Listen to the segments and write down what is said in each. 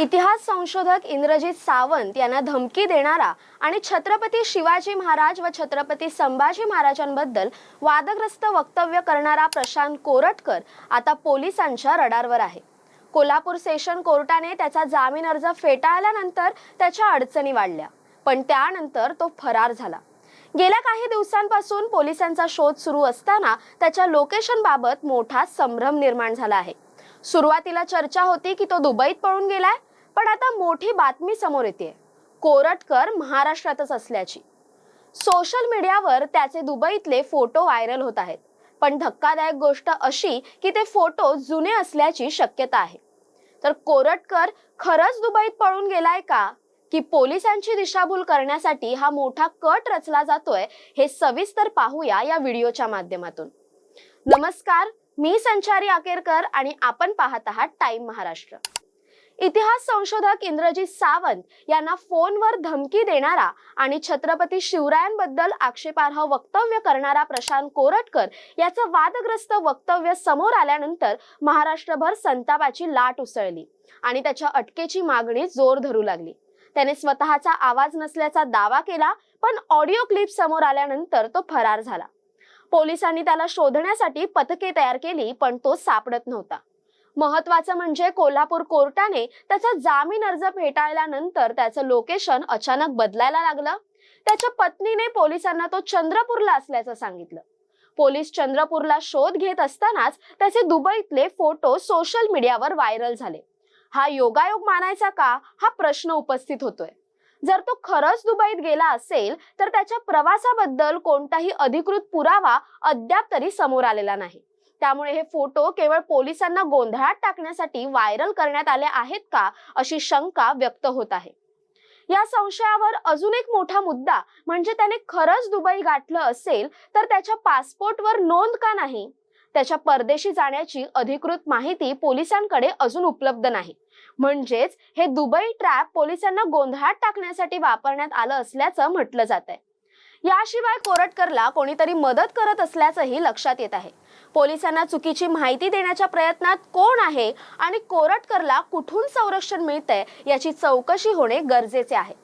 इतिहास संशोधक इंद्रजित सावंत यांना धमकी देणारा आणि छत्रपती शिवाजी महाराज व छत्रपती संभाजी महाराजांबद्दल वादग्रस्त वक्तव्य करणारा प्रशांत कोरटकर आता पोलिसांच्या रडारवर आहे. कोल्हापूर सेशन कोर्टाने त्याचा जामीन अर्ज फेटाळल्यानंतर त्याच्या अडचणी वाढल्या पण त्यानंतर तो फरार झाला. गेल्या काही दिवसांपासून पोलिसांचा शोध सुरू असताना त्याच्या लोकेशन बाबत मोठा संभ्रम निर्माण झाला आहे. सुरुवातीला चर्चा होती की तो दुबईत पळून गेलाय पण आता मोठी बातमी समोर येते. कोरटकर महाराष्ट्रातच असल्याची. सोशल मीडियावर त्याचे दुबईतले फोटो व्हायरल होत आहेत. पण धक्कादायक गोष्ट अशी की ते फोटो जुने असल्याची शक्यता आहे. तर कोरटकर खरंच दुबईत पळून गेलाय का? की पोलिसांची दिशाभूल करण्यासाठी हा मोठा कट रचला जातोय हे सविस्तर पाहूया या व्हिडिओच्या माध्यमातून. नमस्कार मी संचारी आकेरकर आणि आपण पाहत आहात टाइम महाराष्ट्र. इतिहास संशोधक इंद्रजित सावंत यांना फोनवर धमकी देणारा आणि छत्रपती शिवरायांबद्दल आक्षेपार्ह वक्तव्य करणारा प्रशांत कोरटकर याचं वादग्रस्त वक्तव्य समोर आल्यानंतर महाराष्ट्रभर संतापाची लाट उसळली आणि त्याच्या अटकेची मागणी जोर धरू लागली. त्याने स्वतःचा आवाज नसल्याचा दावा केला पण ऑडिओ क्लिप समोर आल्यानंतर तो फरार झाला. पोलिसांनी त्याला शोधण्यासाठी पथके तयार केली पण तो सापडत नव्हता. महत्वाचं म्हणजे कोल्हापूर कोर्टाने त्याचा जामीन अर्ज फेटाळल्यानंतर त्याचं लोकेशन अचानक बदलायला लागलं. त्याच्या पत्नीने पोलिसांना तो चंद्रपूरला असल्याचं सांगितलं. पोलीस चंद्रपूरला शोध घेत असतानाच त्याचे दुबईतले फोटो सोशल मीडियावर व्हायरल झाले. हा योगायोग मानायचा का? हा प्रश्न उपस्थित होतोय. जर तो खरंच दुबईत गेला असेल तर त्याच्या प्रवासाबद्दल कोणताही अधिकृत पुरावा अद्याप तरी समोर आलेला नाही. त्यामुळे हे फोटो केवळ पोलिसांना गोंधळात टाकण्यासाठी व्हायरल करण्यात आले आहेत का अशी शंका व्यक्त होत आहे. या संशयावर अजून एक मोठा मुद्दा म्हणजे त्याने खरंच दुबई गाठलं असेल तर त्याच्या पासपोर्टवर नोंद का नाही? त्याच्या परदेशी जाण्याची अधिकृत माहिती पोलिसांकडे अजून उपलब्ध नाही. म्हणजेच हे दुबई ट्रॅप पोलिसांना गोंधळात टाकण्यासाठी वापरण्यात आलं असल्याचं म्हटलं जात आहे याशिवाय कोरटकरला कोणीतरी मदत करत असल्याचंही लक्षात येत आहे. पोलिसांना चुकीची माहिती देण्याच्या प्रयत्नात कोण आहे आणि कोरटकरला कुठून संरक्षण मिळतंय याची चौकशी होणे गरजेचे आहे.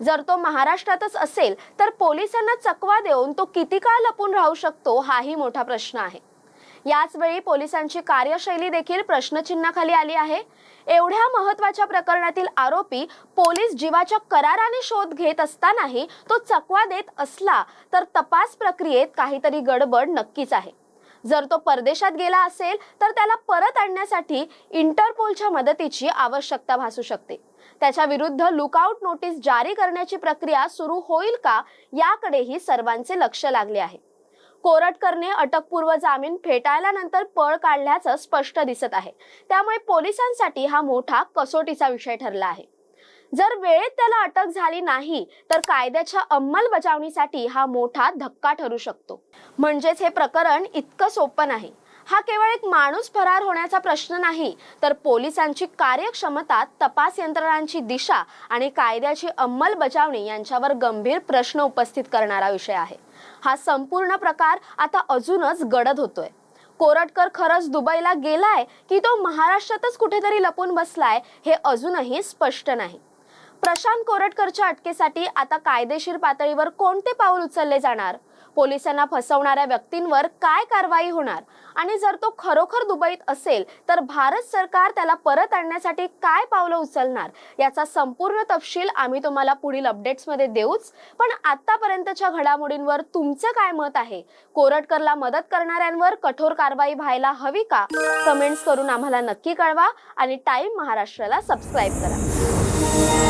जर तो महाराष्ट्रातच असेल तर पोलिसांना चकवा देऊन तो किती काळ लपून राहू शकतो हाही मोठा प्रश्न आहे. याच वेळी पोलिसांची कार्यशैली देखील प्रश्नचिन्हाखाली आली आहे. एवढ्या महत्त्वाच्या प्रकरणातील आरोपी पोलीस जीवाच्या कराराने शोध घेत असतानाही तो चकवा देत असला तर तपास प्रक्रियेत काहीतरी गडबड नक्कीच आहे. जर तो परदेशात गेला असेल तर त्याला परत आणण्यासाठी इंटरपोलच्या मदतीची आवश्यकता भासू शकते. त्याच्या विरुद्ध लुकआउट नोटीस जारी करण्याची प्रक्रिया सुरू होईल का याकडेही सर्वांचे लक्ष लागले आहे. कोरटकरने अटकपूर्व जामीन फेटाळल्यानंतर पळ काढल्याचं स्पष्ट दिसत आहे. त्यामुळे पोलिसांसाठी हा मोठा कसोटीचा विषय ठरला आहे. जर वेळेत त्याला अटक झाली नाही तर कायद्याच्या अंमलबजावणीसाठी हा मोठा धक्का ठरू शकतो. म्हणजेच हे प्रकरण इतकं सोपं नाही. हा केवळ एक माणूस फरार होण्याचा प्रश्न नाही तर पोलिसांची कार्यक्षमता तपास यंत्रणांची दिशा आणि कायद्याची अंमलबजावणी यांच्यावर गंभीर प्रश्न उपस्थित करणारा विषय आहे. हा संपूर्ण प्रकार आता अजूनच गडद होतोय. कोरटकर खरंच दुबईला गेलाय की तो महाराष्ट्रातच कुठेतरी लपून बसलाय हे अजूनही स्पष्ट नाही. प्रशांत कोरटकरच्या अटकेसाठी आता कायदेशीर पातळीवर कोणते पाऊल उचलले जाणार? पोलिसांना फसवणाऱ्या व्यक्तींवर काय कारवाई होणार? आणि जर तो खरोखर दुबईत असेल तर भारत सरकार त्याला परत आणण्यासाठी काय पावलं उचलणार? याचा संपूर्ण तपशील आम्ही तुम्हाला पुढील अपडेट्समध्ये देऊच. पण आतापर्यंतच्या घडामोडींवर तुमचं काय मत आहे? कोरटकरला मदत करणाऱ्यांवर कठोर कारवाई व्हायला हवी का? कमेंट्स करून आम्हाला नक्की कळवा आणि टाइम महाराष्ट्राला सबस्क्राईब करा.